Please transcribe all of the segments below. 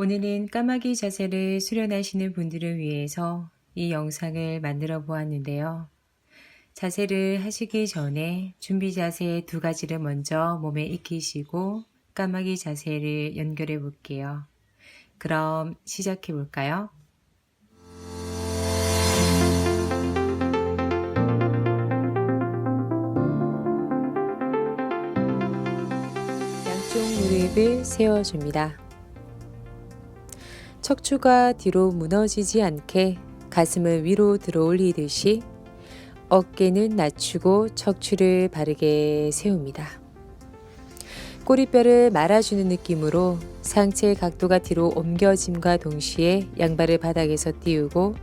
오늘은 까마귀 자세를 수련하시는 분들을 위해서 이 영상을 만들어 보았는데요. 자세를 하시기 전에 준비 자세 두 가지를 먼저 몸에 익히시고 까마귀 자세를 연결해 볼게요. 그럼 시작해 볼까요? 양쪽 무릎을 세워줍니다. 척추가 뒤로 무너지지 않게 가슴을 위로 들어 올리듯이 어깨는 낮추고 척추를 바르게 세웁니다. 꼬리뼈를 말아주는 느낌으로 상체 각도가 뒤로 옮겨짐과 동시에 양발을 바닥에서 띄우고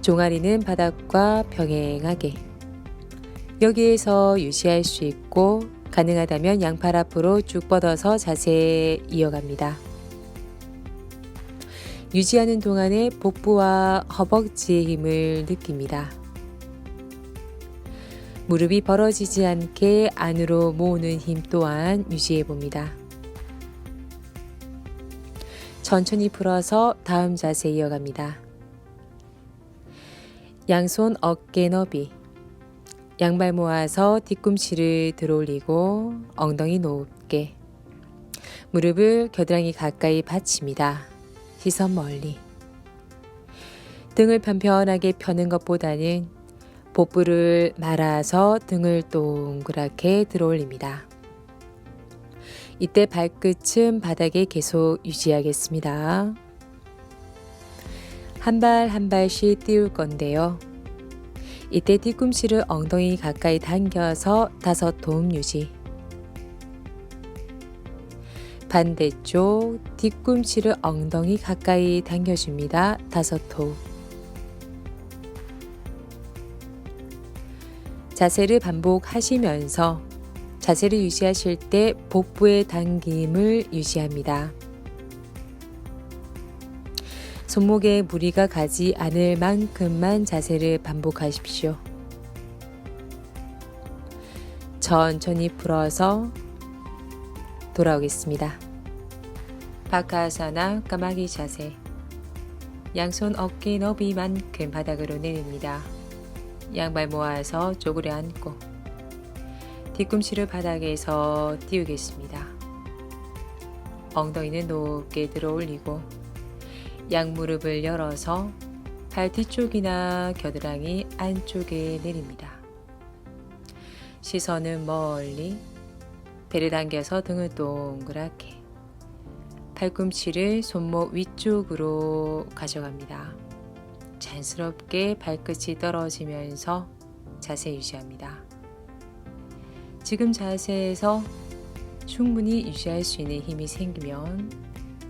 종아리는 바닥과 병행하게 여기에서 유지할 수 있고 가능하다면 양팔 앞으로 쭉 뻗어서 자세 이어갑니다. 유지하는 동안에 복부와 허벅지의 힘을 느낍니다. 무릎이 벌어지지 않게 안으로 모으는 힘 또한 유지해 봅니다. 천천히 풀어서 다음 자세 이어갑니다. 양손 어깨 너비. 양발 모아서 뒤꿈치를 들어올리고 엉덩이 높게. 무릎을 겨드랑이 가까이 받칩니다. 시선 멀리. 등을 편편하게 펴는 것보다는 복부를 말아서 등을 동그랗게 들어올립니다. 이때 발끝은 바닥에 계속 유지하겠습니다. 한 발한 발씩 띄울 건데요. 이때 뒤꿈치를 엉덩이 가까이 당겨서 다섯 도움 유지. 반대쪽 뒤꿈치를 엉덩이 가까이 당겨줍니다. 다섯 호. 자세를 반복하시면서 자세를 유지하실 때 복부의 당김을 유지합니다. 손목에 무리가 가지 않을 만큼만 자세를 반복하십시오. 천천히 풀어서 돌아오겠습니다. 바카사나 까마귀 자세. 양손 어깨 너비만큼 바닥으로 내립니다. 양발 모아서 쪼그려 앉고 뒤꿈치를 바닥에서 띄우겠습니다. 엉덩이는 높게 들어 올리고 양무릎을 열어서 발 뒤쪽이나 겨드랑이 안쪽에 내립니다. 시선은 멀리 배를 당겨서 등을 동그랗게 팔꿈치를 손목 위쪽으로 가져갑니다. 자연스럽게 발끝이 떨어지면서 자세 유지합니다. 지금 자세에서 충분히 유지할 수 있는 힘이 생기면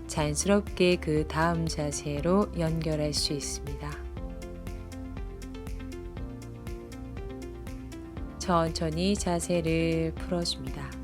자연스럽게 그 다음 자세로 연결할 수 있습니다. 천천히 자세를 풀어줍니다.